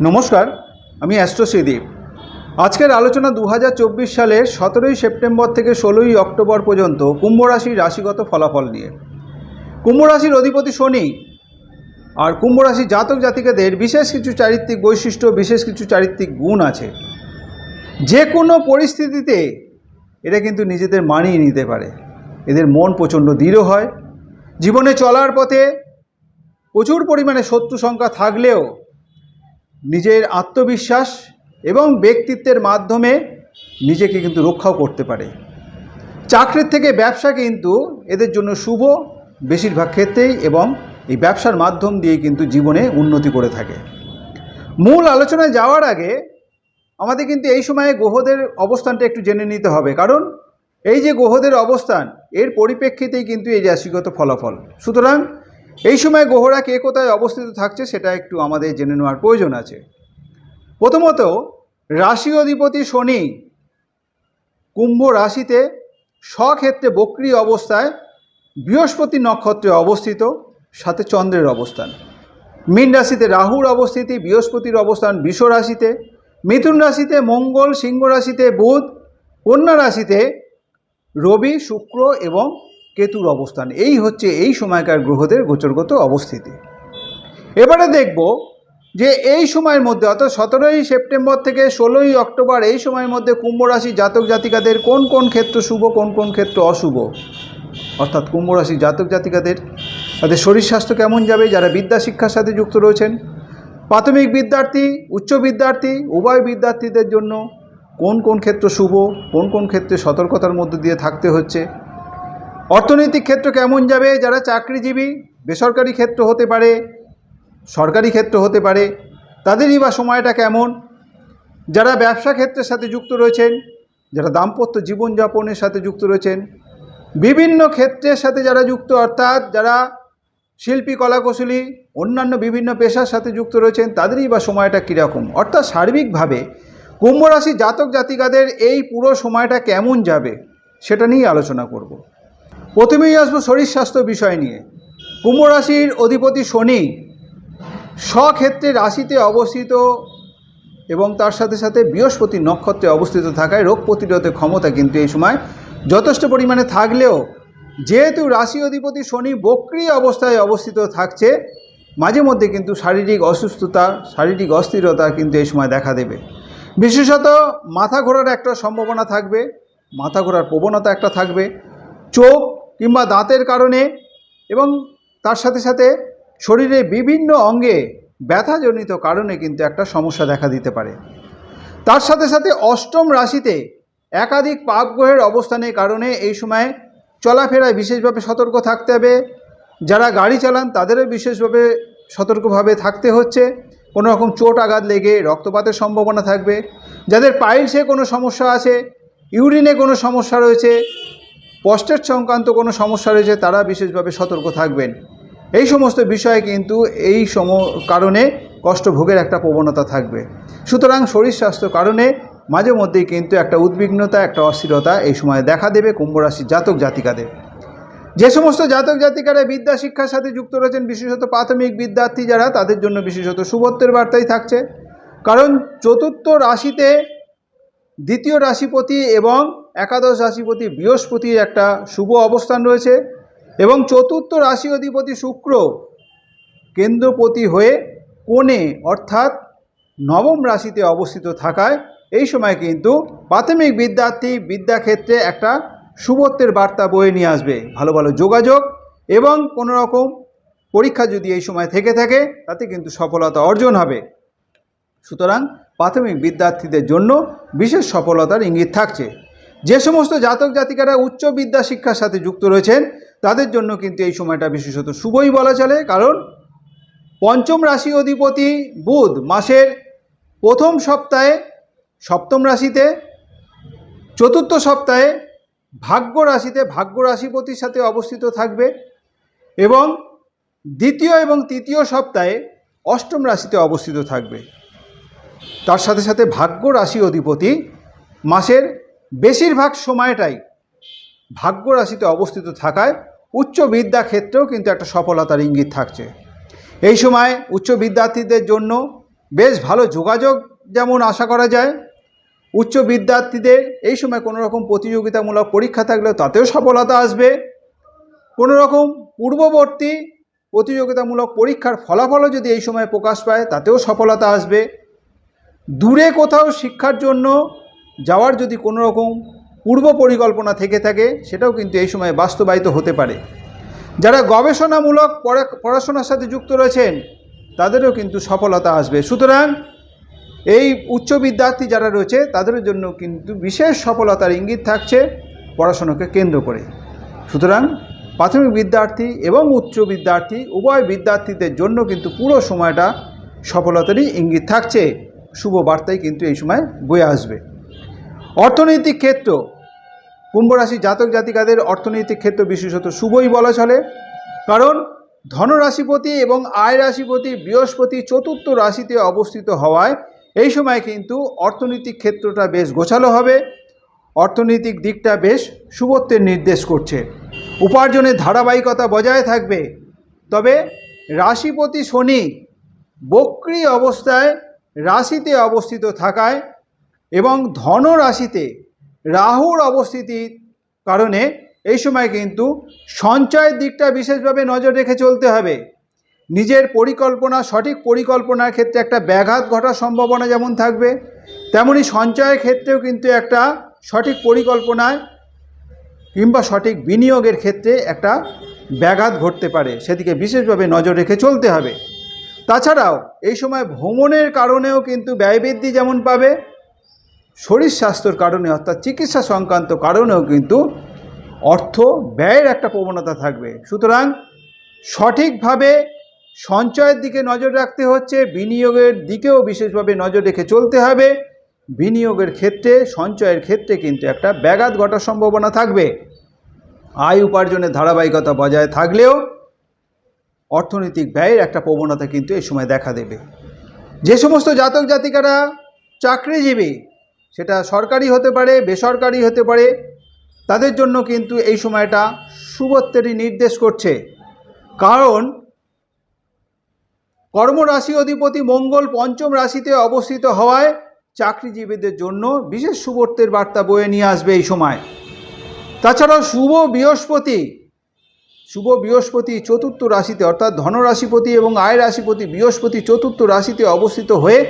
নমস্কার, আমি অ্যাস্ট্রোশ্রীদীপ আজকের আলোচনা দু হাজার চব্বিশ সালের সতেরোই সেপ্টেম্বর থেকে ষোলোই অক্টোবর পর্যন্ত কুম্ভ রাশির রাশিগত ফলাফল নিয়ে। কুম্ভ রাশির অধিপতি শনি আর কুম্ভ রাশির জাতক জাতিকাদের বিশেষ কিছু চারিত্রিক বৈশিষ্ট্য, বিশেষ কিছু চারিত্রিক গুণ আছে। যে কোনো পরিস্থিতিতে এরা কিন্তু নিজেদের মানিয়ে নিতে পারে। এদের মন প্রচণ্ড দৃঢ় হয়। জীবনে চলার পথে প্রচুর পরিমাণে শত্রু সংখ্যা থাকলেও নিজের আত্মবিশ্বাস এবং ব্যক্তিত্বের মাধ্যমে নিজেকে কিন্তু রক্ষাও করতে পারে। চাকরির থেকে ব্যবসা কিন্তু এদের জন্য শুভ বেশিরভাগ ক্ষেত্রেই এবং এই ব্যবসার মাধ্যম দিয়ে কিন্তু জীবনে উন্নতি করে থাকে। মূল আলোচনায় যাওয়ার আগে আমাদের কিন্তু এই সময়ে গ্রহদের অবস্থানটা একটু জেনে নিতে হবে। কারণ এই যে গ্রহদের অবস্থান, এর পরিপ্রেক্ষিতেই কিন্তু এই রাশিগত ফলাফল। সুতরাং এই সময় গ্রহরা কে কোথায় অবস্থিত থাকছে সেটা একটু আমাদের জেনে নেওয়ার প্রয়োজন আছে। প্রথমত, রাশি অধিপতি শনি কুম্ভ রাশিতে স্বক্ষেত্রে বক্রি অবস্থায় বৃহস্পতি নক্ষত্রে অবস্থিত, সাথে চন্দ্রের অবস্থান। মীন রাশিতে রাহুর অবস্থিতি, বৃহস্পতির অবস্থান বিষ রাশিতে। মিথুন রাশিতে মঙ্গল, সিংহ রাশিতে বুধ, কন্যা রাশিতে রবি, শুক্র এবং কেতুর অবস্থান। এই হচ্ছে এই সময়কার গ্রহদের গোচরগত অবস্থিতি। এবারে দেখব যে এই সময়ের মধ্যে, অর্থাৎ সতেরোই সেপ্টেম্বর থেকে ষোলোই অক্টোবর, এই সময়ের মধ্যে কুম্ভ রাশি জাতক জাতিকাদের কোন কোন ক্ষেত্র শুভ, কোন কোন ক্ষেত্র অশুভ? অর্থাৎ কুম্ভ রাশি জাতক জাতিকাদের, তাদের শরীর স্বাস্থ্য কেমন যাবে, যারা বিদ্যা শিক্ষার সাথে যুক্ত রয়েছেন, প্রাথমিক বিদ্যার্থী, উচ্চ বিদ্যার্থী, উভয় বিদ্যার্থীদের জন্য কোন কোন ক্ষেত্র শুভ, কোন কোন ক্ষেত্রে সতর্কতার মধ্য দিয়ে থাকতে হচ্ছে অর্থনৈতিক ক্ষেত্র কেমন যাবে? যারা চাকরিজীবী, বেসরকারি ক্ষেত্র হতে পারে, সরকারি ক্ষেত্র হতে পারে, তাদেরই বা সময়টা কেমন? যারা ব্যবসা ক্ষেত্রের সাথে যুক্ত রয়েছেন, যারা দাম্পত্য জীবনযাপনের সাথে যুক্ত রয়েছেন, বিভিন্ন ক্ষেত্রের সাথে যারা যুক্ত, অর্থাৎ যারা শিল্পী, কলাকুশলী, অন্যান্য বিভিন্ন পেশার সাথে যুক্ত রয়েছেন, তাদেরই বা সময়টা কীরকম? অর্থাৎ সার্বিকভাবে কুম্ভ রাশি জাতক জাতিকাদের এই পুরো সময়টা কেমন যাবে? সেটা নিয়েই আলোচনা করব। প্রথমেই আসব শরীর স্বাস্থ্য বিষয় নিয়ে। কুম্ভ রাশির অধিপতি শনি স্বক্ষেত্রে রাশিতে অবস্থিত এবং তার সাথে সাথে বৃহস্পতি নক্ষত্রে অবস্থিত থাকায় রোগ প্রতিরোধের ক্ষমতা কিন্তু এই সময় যথেষ্ট পরিমাণে থাকলেও যেহেতু রাশি অধিপতি শনি বক্রি অবস্থায় অবস্থিত থাকছে, মাঝে মধ্যে কিন্তু শারীরিক অসুস্থতা, শারীরিক অস্থিরতা কিন্তু এই সময় দেখা দেবে। বিশেষত মাথা ঘোরার একটা সম্ভাবনা থাকবে, মাথা ঘোরার প্রবণতা একটা থাকবে, চোখ কিংবা দাঁতের কারণে এবং তার সাথে সাথে শরীরের বিভিন্ন অঙ্গে ব্যথাজনিত কারণে কিন্তু একটা সমস্যা দেখা দিতে পারে। তার সাথে সাথে অষ্টম রাশিতে একাধিক পাপগ্রহের অবস্থানের কারণে এই সময় চলাফেরায় বিশেষভাবে সতর্ক থাকতে হবে। যারা গাড়ি চালান, তাদেরও বিশেষভাবে সতর্কভাবে থাকতে হচ্ছে। কোনো রকম চোট আঘাত লেগে রক্তপাতের সম্ভাবনা থাকবে। যাদের পাইলসে কোনো সমস্যা আছে, ইউরিনে কোনো সমস্যা রয়েছে পস্টেট সংক্রান্ত কোনো সমস্যা রয়েছে, তারা বিশেষভাবে সতর্ক থাকবেন। এই সমস্ত বিষয়ে কিন্তু এই সম, কারণে কষ্টভোগের একটা প্রবণতা থাকবে। সুতরাং শরীর স্বাস্থ্য কারণে মাঝে মধ্যেই কিন্তু একটা উদ্বিগ্নতা, একটা অস্থিরতা এই সময় দেখা দেবে কুম্ভ রাশির জাতক জাতিকাদের। যে সমস্ত জাতক জাতিকারা বিদ্যা শিক্ষার সাথে যুক্ত রয়েছেন, বিশেষত প্রাথমিক বিদ্যার্থী যারা, তাদের জন্য বিশেষত শুভত্বের বার্তাই থাকছে। কারণ চতুর্থ রাশিতে দ্বিতীয় রাশিপতি এবং একাদশ রাশিপতি বৃহস্পতির একটা শুভ অবস্থান রয়েছে এবং চতুর্থ রাশি অধিপতি শুক্র কেন্দ্রপতি হয়ে কোণে অর্থাৎ নবম রাশিতে অবস্থিত থাকায় এই সময় কিন্তু প্রাথমিক বিদ্যার্থী বিদ্যাক্ষেত্রে একটা শুভত্বের বার্তা বয়ে নিয়ে আসবে। ভালো ভালো যোগাযোগ এবং কোনো রকম পরীক্ষা যদি এই সময় থেকে থাকে, তাতে কিন্তু সফলতা অর্জন হবে। সুতরাং প্রাথমিক বিদ্যার্থীদের জন্য বিশেষ সফলতার ইঙ্গিত থাকছে। যে সমস্ত জাতক জাতিকারা উচ্চ বিদ্যা শিক্ষার সাথে যুক্ত রয়েছেন, তাদের জন্য কিন্তু এই সময়টা বিশেষত শুভই বলা চলে, কারণ পঞ্চম রাশি অধিপতি বুধ মাসের প্রথম সপ্তাহে সপ্তম রাশিতে, চতুর্থ সপ্তাহে ভাগ্য রাশিতে ভাগ্য রাশিপতির সাথে অবস্থিত থাকবে এবং দ্বিতীয় এবং তৃতীয় সপ্তাহে অষ্টম রাশিতে অবস্থিত থাকবে। তার সাথে সাথে ভাগ্য রাশি অধিপতি মাসের বেশিরভাগ সময়টাই ভাগ্য রাশিতে অবস্থিত থাকায় উচ্চ বিদ্যা ক্ষেত্রেও কিন্তু একটা সফলতার ইঙ্গিত থাকছে। এই সময় উচ্চ বিদ্যার্থীদের জন্য বেশ ভালো যোগাযোগ যেমন আশা করা যায়, উচ্চ বিদ্যার্থীদের এই সময় কোনো রকম প্রতিযোগিতামূলক পরীক্ষা থাকলেও তাতেও সফলতা আসবে। কোনো রকম পূর্ববর্তী প্রতিযোগিতামূলক পরীক্ষার ফলাফলও যদি এই সময় প্রকাশ পায়, তাতেও সফলতা আসবে। দূরে কোথাও শিক্ষার জন্য যাওয়ার যদি কোনো রকম পূর্ব পরিকল্পনা থেকে থাকে, সেটাও কিন্তু এই সময় বাস্তবায়িত হতে পারে। যারা গবেষণামূলক পড়া- পড়াশোনার সাথে যুক্ত রয়েছেন, তাদেরও কিন্তু সফলতা আসবে। সুতরাং এই উচ্চ বিদ্যার্থী যারা রয়েছে, তাদের জন্য কিন্তু বিশেষ সফলতার ইঙ্গিত থাকছে পড়াশোনাকে কেন্দ্র করে। সুতরাং প্রাথমিক বিদ্যার্থী এবং উচ্চ বিদ্যার্থী, উভয় বিদ্যার্থীদের জন্য কিন্তু পুরো সময়টা সফলতারই ইঙ্গিত থাকছে। শুভ বার্তাই কিন্তু এই সময় বয়ে আসবে। অর্থনৈতিক ক্ষেত্র কুম্ভরাশি জাতক জাতিকাদের অর্থনৈতিক ক্ষেত্র বিশেষত শুভই বলা চলে, কারণ ধনরাশিপতি এবং আয় রাশিপতি বৃহস্পতি চতুর্থ রাশিতে অবস্থিত হওয়ায় এই সময় কিন্তু অর্থনৈতিক ক্ষেত্রটা বেশ গোছালো হবে। অর্থনৈতিক দিকটা বেশ শুভত্বের নির্দেশ করছে। উপার্জনের ধারাবাহিকতা বজায় থাকবে। তবে রাশিপতি শনি বক্রি অবস্থায় রাশিতে অবস্থিত থাকায় এবং ধন রাশিতে রাহুর অবস্থিতির কারণে এই সময় কিন্তু সঞ্চয়ের দিকটা বিশেষভাবে নজর রেখে চলতে হবে। নিজের পরিকল্পনা, সঠিক পরিকল্পনার ক্ষেত্রে একটা ব্যাঘাত ঘটার সম্ভাবনা যেমন থাকবে, তেমনি সঞ্চয়ের ক্ষেত্রেও কিন্তু একটা সঠিক পরিকল্পনায় কিংবা সঠিক বিনিয়োগের ক্ষেত্রে একটা ব্যাঘাত ঘটতে পারে। সেদিকে বিশেষভাবে নজর রেখে চলতে হবে। তাছাড়াও, এই সময় ভ্রমণের কারণেও কিন্তু ব্যয়বৃদ্ধি যেমন পাবে, শরীর স্বাস্থ্যর কারণে অর্থাৎ চিকিৎসা সংক্রান্ত কারণেও কিন্তু অর্থ ব্যয়ের একটা প্রবণতা থাকবে। সুতরাং সঠিকভাবে সঞ্চয়ের দিকে নজর রাখতে হচ্ছে, বিনিয়োগের দিকেও বিশেষভাবে নজর রেখে চলতে হবে। বিনিয়োগের ক্ষেত্রে, সঞ্চয়ের ক্ষেত্রে কিন্তু একটা ব্যাঘাত ঘটার সম্ভাবনা থাকবে। আয় উপার্জনের ধারাবাহিকতা বজায় থাকলেও অর্থনৈতিক ব্যয়ের একটা প্রবণতা কিন্তু এই সময় দেখা দেবে। যে সমস্ত জাতক জাতিকারা চাকরিজীবী, সেটা সরকারি হতে পারে, বেসরকারি হতে পারে, তাদের জন্য কিন্তু এই সময়টা শুভত্বেরই নির্দেশ করছে। কারণ কর্মরাশি অধিপতি মঙ্গল পঞ্চম রাশিতে অবস্থিত হওয়ায় চাকরিজীবীদের জন্য বিশেষ শুভত্বের বার্তা বয়ে নিয়ে আসবে এই সময়। তাছাড়াও শুভ বৃহস্পতি শুভ বৃহস্পতি চতুর্থ রাশিতে, অর্থাৎ ধনরাশিপতি এবং আয় রাশিপতি বৃহস্পতি চতুর্থ রাশিতে অবস্থিত হয়ে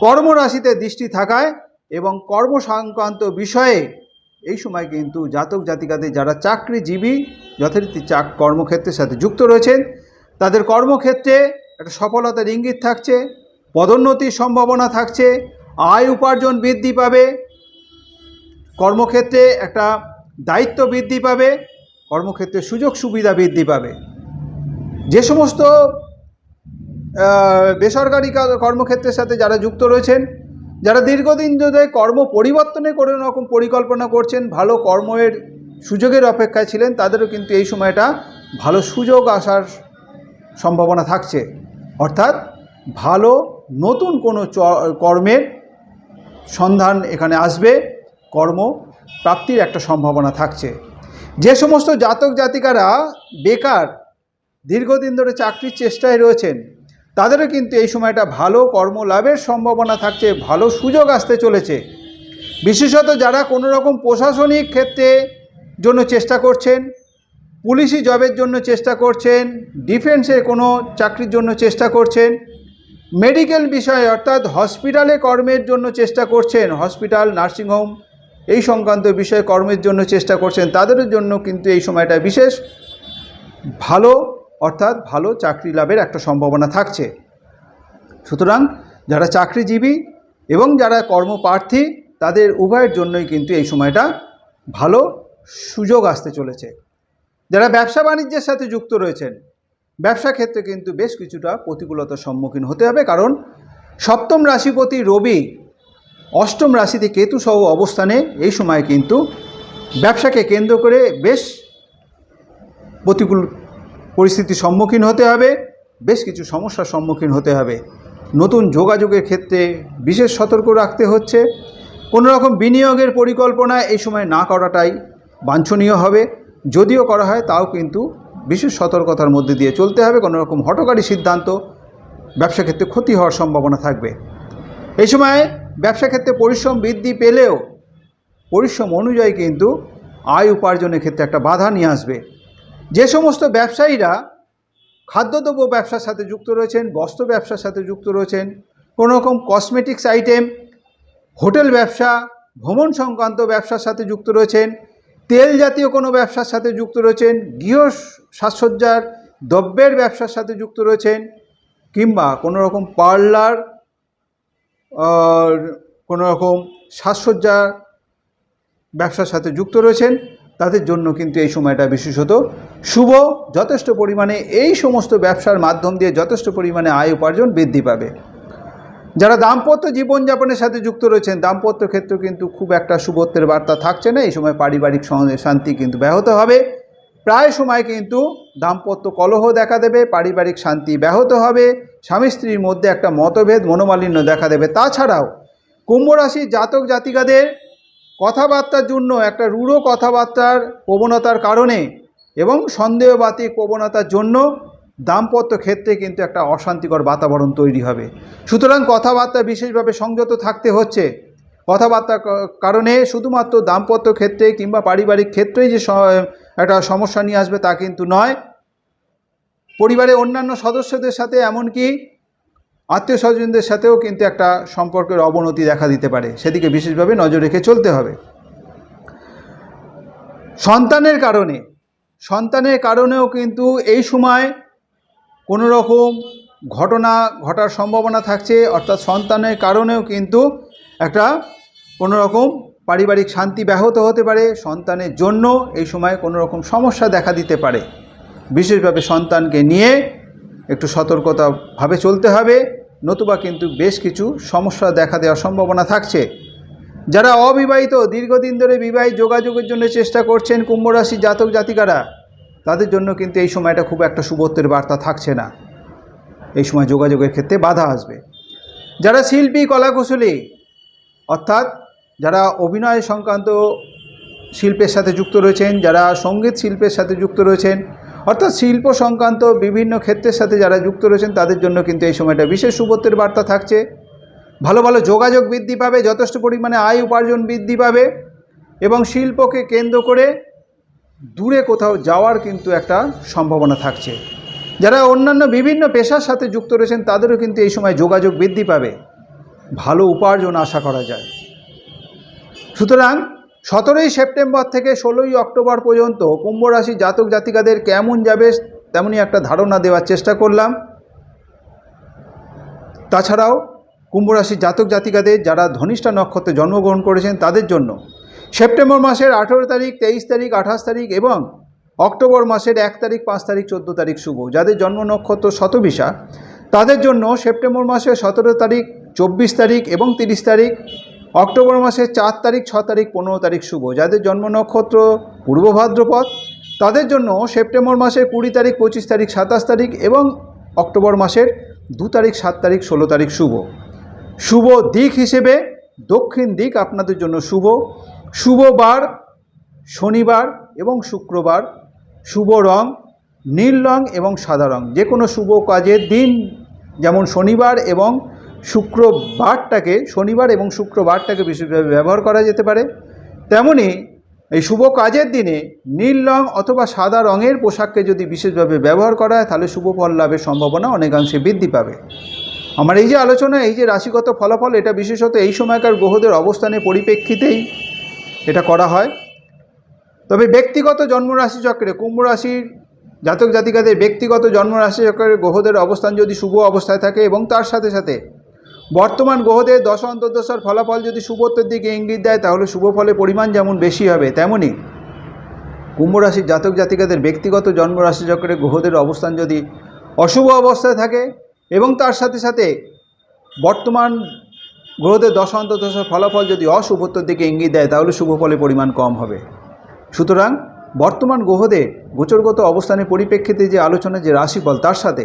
কর্মরাশিতে দৃষ্টি থাকায় এবং কর্ম সংক্রান্ত বিষয়ে এই সময় কিন্তু জাতক জাতিকাদের যারা চাকরিজীবী, যথারীতি চাক কর্মক্ষেত্রের সাথে যুক্ত রয়েছেন, তাদের কর্মক্ষেত্রে একটা সফলতার ইঙ্গিত থাকছে, পদোন্নতির সম্ভাবনা থাকছে, আয় উপার্জন বৃদ্ধি পাবে, কর্মক্ষেত্রে একটা দায়িত্ব বৃদ্ধি পাবে কর্মক্ষেত্রে সুযোগ সুবিধা বৃদ্ধি পাবে। যে সমস্ত বেসরকারি কর্মক্ষেত্রের সাথে যারা যুক্ত রয়েছেন, যারা দীর্ঘদিন ধরে কর্ম পরিবর্তনে কোনো রকম পরিকল্পনা করছেন, ভালো কর্মের সুযোগের অপেক্ষায় ছিলেন, তাদেরও কিন্তু এই সময়টা ভালো সুযোগ আসার সম্ভাবনা থাকছে। অর্থাৎ ভালো নতুন কোনো কর্মের সন্ধান এখানে আসবে কর্ম প্রাপ্তির একটা সম্ভাবনা থাকছে। যে সমস্ত জাতক জাতিকারা বেকার, দীর্ঘদিন ধরে চাকরির চেষ্টায় রয়েছেন, তাদেরও কিন্তু এই সময়টা ভালো কর্ম লাভের সম্ভাবনা থাকছে, ভালো সুযোগ আসতে চলেছে। বিশেষত যারা কোনো রকম প্রশাসনিক ক্ষেত্রে জন্য চেষ্টা করছেন, পুলিশি জবের জন্য চেষ্টা করছেন ডিফেন্সে কোনো চাকরির জন্য চেষ্টা করছেন, মেডিকেল বিষয়ে অর্থাৎ হসপিটালে কর্মের জন্য চেষ্টা করছেন, হসপিটাল, নার্সিংহোম এই সংক্রান্ত বিষয়ে কর্মের জন্য চেষ্টা করছেন, তাদের জন্য কিন্তু এই সময়টা বিশেষ ভালো, অর্থাৎ ভালো চাকরি লাভের একটা সম্ভাবনা থাকছে। সুতরাং যারা চাকরিজীবী এবং যারা কর্মপ্রার্থী, তাদের উভয়ের জন্যই কিন্তু এই সময়টা ভালো সুযোগ আসতে চলেছে। যারা ব্যবসা বাণিজ্যের সাথে যুক্ত রয়েছেন, ব্যবসা ক্ষেত্রে কিন্তু বেশ কিছুটা প্রতিকূলতার সম্মুখীন হতে হবে, কারণ সপ্তম রাশিপতি রবি অষ্টম রাশিতে কেতু সহ অবস্থানে এই সময় কিন্তু ব্যবসাকে কেন্দ্র করে বেশ প্রতিকূল পরিস্থিতির সম্মুখীন হতে হবে, বেশ কিছু সমস্যার সম্মুখীন হতে হবে। নতুন যোগাযোগের ক্ষেত্রে বিশেষ সতর্ক রাখতে হচ্ছে। কোনো রকম বিনিয়োগের পরিকল্পনা এই সময় না করাটাই বাঞ্ছনীয় হবে। যদিও করা হয়, তাও কিন্তু বিশেষ সতর্কতার মধ্যে দিয়ে চলতে হবে। কোনো রকম হটকারী সিদ্ধান্ত ব্যবসা ক্ষেত্রে ক্ষতি হওয়ার সম্ভাবনা থাকবে। এই সময় ব্যবসা ক্ষেত্রে পরিশ্রম বৃদ্ধি পেলেও পরিশ্রম অনুযায়ী কিন্তু আয় উপার্জনের ক্ষেত্রে একটা বাধা নিয়ে আসবে। যে সমস্ত ব্যবসায়ীরা খাদ্যদ্রব্য ব্যবসার সাথে যুক্ত রয়েছেন, বস্ত্র ব্যবসার সাথে যুক্ত রয়েছেন কোনো রকম কসমেটিক্স আইটেম হোটেল ব্যবসা, ভ্রমণ সংক্রান্ত ব্যবসার সাথে যুক্ত রয়েছেন, তেল জাতীয় কোনো ব্যবসার সাথে যুক্ত রয়েছেন, গৃহ সাজসজ্জার দ্রব্যের ব্যবসার সাথে যুক্ত রয়েছেন কিংবা কোনো রকম পার্লার কোনো রকম সাজসজ্জার ব্যবসার সাথে যুক্ত রয়েছেন, তাদের জন্য কিন্তু এই সময়টা বিশেষত শুভ, যথেষ্ট পরিমাণে এই সমস্ত ব্যবসার মাধ্যম দিয়ে যথেষ্ট পরিমাণে আয় উপার্জন বৃদ্ধি পাবে। যারা দাম্পত্য জীবনযাপনের সাথে যুক্ত রয়েছেন, দাম্পত্য ক্ষেত্রে কিন্তু খুব একটা শুভত্বের বার্তা থাকছে না। এই সময় পারিবারিক শান্তি কিন্তু ব্যাহত হবে। প্রায় সময় কিন্তু দাম্পত্য কলহ দেখা দেবে, পারিবারিক শান্তি ব্যাহত হবে, স্বামী স্ত্রীর মধ্যে একটা মতভেদ, মনোমালিন্য দেখা দেবে। তাছাড়াও কুম্ভ রাশির জাতক জাতিকাদের কথাবার্তার জন্য একটা রূঢ় কথাবার্তার প্রবণতার কারণে এবং সন্দেহবাতিক প্রবণতার জন্য দাম্পত্য ক্ষেত্রে কিন্তু একটা অশান্তিকর বাতাবরণ তৈরি হবে। সুতরাং কথাবার্তা বিশেষভাবে সংযত থাকতে হচ্ছে। কথাবার্তার কা- কারণে শুধুমাত্র দাম্পত্য ক্ষেত্রে কিংবা পারিবারিক ক্ষেত্রেই যে একটা সমস্যা নিয়ে আসবে তা কিন্তু নয়। পরিবারের অন্যান্য সদস্যদের সাথে এমনকি আত্মীয় স্বজনদের সাথেও কিন্তু একটা সম্পর্কের অবনতি দেখা দিতে পারে। সেদিকে বিশেষভাবে নজর রেখে চলতে হবে। সন্তানের কারণে, সন্তানের কারণেও কিন্তু এই সময় কোনো রকম ঘটনা ঘটার সম্ভাবনা থাকছে। অর্থাৎ সন্তানের কারণেও কিন্তু একটা কোনো রকম পারিবারিক শান্তি ব্যাহত হতে পারে, সন্তানের জন্য এই সময় কোনো রকম সমস্যা দেখা দিতে পারে। বিশেষভাবে সন্তানকে নিয়ে একটু সতর্কতাভাবে চলতে হবে, নতুবা কিন্তু বেশ কিছু সমস্যা দেখা দেওয়ার সম্ভাবনা থাকছে। যারা অবিবাহিত, দীর্ঘদিন ধরে বিবাহিত যোগাযোগের জন্য চেষ্টা করছেন কুম্ভ রাশি জাতক জাতিকারা, তাদের জন্য কিন্তু এই সময়টা খুব একটা শুভত্বের বার্তা থাকছে না। এই সময় যোগাযোগের ক্ষেত্রে বাধা আসবে। যারা শিল্পী, কলাকুশলী, অর্থাৎ যারা অভিনয় সংক্রান্ত শিল্পের সাথে যুক্ত রয়েছেন, যারা সংগীত শিল্পের সাথে যুক্ত রয়েছেন, অর্থাৎ শিল্প সংক্রান্ত বিভিন্ন ক্ষেত্রের সাথে যারা যুক্ত রয়েছেন, তাদের জন্য কিন্তু এই সময়টা বিশেষ শুভত্বের বার্তা থাকছে। ভালো ভালো যোগাযোগ বৃদ্ধি পাবে, যথেষ্ট পরিমাণে আয় উপার্জন বৃদ্ধি পাবে এবং শিল্পকে কেন্দ্র করে দূরে কোথাও যাওয়ার কিন্তু একটা সম্ভাবনা থাকছে। যারা অন্যান্য বিভিন্ন পেশার সাথে যুক্ত রয়েছেন, তাদেরও কিন্তু এই সময় যোগাযোগ বৃদ্ধি পাবে। ভালো উপার্জন আশা করা যায়। সুতরাং সতেরোই সেপ্টেম্বর থেকে ষোলোই অক্টোবর পর্যন্ত কুম্ভ রাশি জাতক জাতিকাদের কেমন যাবে তেমনই একটা ধারণা দেওয়ার চেষ্টা করলাম। তাছাড়াও কুম্ভ রাশির জাতক জাতিকাদের যারা ধনিষ্ঠা নক্ষত্রে জন্মগ্রহণ করেছেন তাদের জন্য সেপ্টেম্বর মাসের আঠেরো তারিখ, তেইশ তারিখ, আঠাশ তারিখ এবং অক্টোবর মাসের এক তারিখ, পাঁচ তারিখ, চোদ্দ তারিখ শুভ। যাদের জন্ম নক্ষত্র শতবিশা, তাদের জন্য সেপ্টেম্বর মাসের সতেরো তারিখ, চব্বিশ তারিখ এবং তিরিশ তারিখ অক্টোবর মাসের চার তারিখ, ছ তারিখ, পনেরো তারিখ শুভ। যাদের জন্ম নক্ষত্র পূর্ব ভাদ্রপদ, তাদের জন্য সেপ্টেম্বর মাসের কুড়ি তারিখ, পঁচিশ তারিখ, সাতাশ তারিখ এবং অক্টোবর মাসের দু তারিখ, সাত তারিখ, ষোলো তারিখ শুভ। শুভ দিক হিসেবে দক্ষিণ দিক আপনাদের জন্য শুভ। শুভবার শনিবার এবং শুক্রবার। শুভ রং নীল রং এবং সাদা রং। যে কোনো শুভ কাজের দিন, যেমন শনিবার এবং শুক্রবারটাকে, শনিবার এবং শুক্রবারটাকে বিশেষভাবে ব্যবহার করা যেতে পারে। তেমনি এই শুভ কাজের দিনে নীল রং অথবা সাদা রঙের পোশাককে যদি বিশেষভাবে ব্যবহার করা হয়, তাহলে শুভ ফল লাভের সম্ভাবনা অনেকাংশে বৃদ্ধি পাবে। আমার এই যে আলোচনা, এই যে রাশিগত ফলাফল, এটা বিশেষত এই সময়কার গ্রহদের অবস্থানের পরিপ্রেক্ষিতেই এটা করা হয়। তবে ব্যক্তিগত জন্মরাশি চক্রে, কুম্ভ রাশির জাতক জাতিকাদের ব্যক্তিগত জন্মরাশি চক্রের গ্রহদের অবস্থান যদি শুভ অবস্থায় থাকে এবং তার সাথে সাথে বর্তমান গ্রহদের দশ অন্তর্দশার ফলাফল যদি শুভত্বের দিকে ইঙ্গিত দেয়, তাহলে শুভ ফলের পরিমাণ যেমন বেশি হবে, তেমনি কুম্ভ রাশির জাতক জাতিকাদের ব্যক্তিগত জন্মরাশি চক্রে গ্রহদের অবস্থান যদি অশুভ অবস্থায় থাকে এবং তার সাথে সাথে বর্তমান গ্রহদের দশ অন্তর্দশার ফলাফল যদি অশুভত্বের দিকে ইঙ্গিত দেয়, তাহলে শুভ ফলের পরিমাণ কম হবে। সুতরাং বর্তমান গ্রহদের গোচরগত অবস্থানের পরিপ্রেক্ষিতে যে আলোচনা, যে রাশিফল, তার সাথে